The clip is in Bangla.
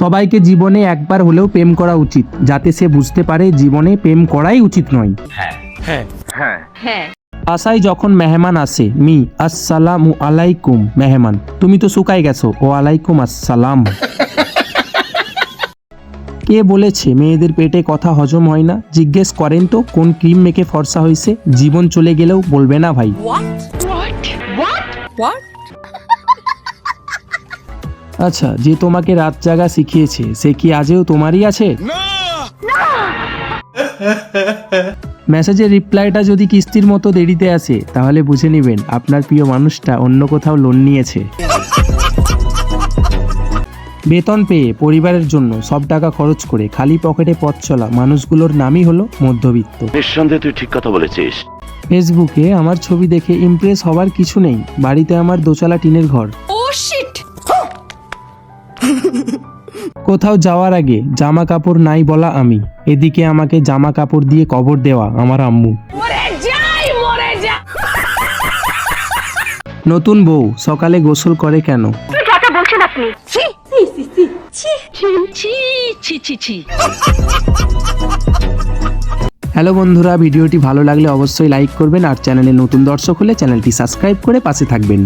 সবাইকে জীবনে একবার হলেও প্রেম করা উচিত যাতে সে বুঝতে পারে জীবনে প্রেম করাই উচিত নয়। হ্যাঁ। বাসায় যখন মেহমান আসে মি আসসালামু আলাইকুম মেহমান। তুমি তো শুকাই গেছো ও আলাইকুম আসসালাম। কে বলেছে মেয়েদের পেটে কথা হজম হয় না? জিজ্ঞেস করেন তো কোন ক্রিম মেখে ফর্সা হয়েছে? জীবন চলে গেলেও বলবে না ভাই। আচ্ছা যে তোমাকে রাত জাগা শিখিয়েছে সে কি আজও তোমারই আছে? মেসেজের রিপ্লাইটা যদি কিস্তির মতো দেরিতে আসে তাহলে বুঝে নেবেন আপনার প্রিয় মানুষটা অন্য কোথাও লোন নিয়েছে। বেতন পেয়ে পরিবারের জন্য সব টাকা খরচ করে খালি পকেটে পথ চলা মানুষগুলোর নামই হলো মধ্যবিত্ত। নিঃসন্দেহে তুই ঠিক কথা বলেছিস। ফেসবুকে আমার ছবি দেখে ইমপ্রেস হওয়ার কিছু নেই বাড়িতে আমার দোচালা টিনের ঘর। কোথাও যাওয়ার আগে জামা কাপড় নাই বলা আমি। এদিকে আমাকে জামা কাপড় দিয়ে কবর দেওয়া আমার আম্মু। নতুন বউ সকালে গোসল করে কেন? হ্যালো বন্ধুরা ভিডিওটি ভালো লাগলে অবশ্যই লাইক করবেন আর চ্যানেলে নতুন দর্শক হলে চ্যানেলটি সাবস্ক্রাইব করে পাশে থাকবেন।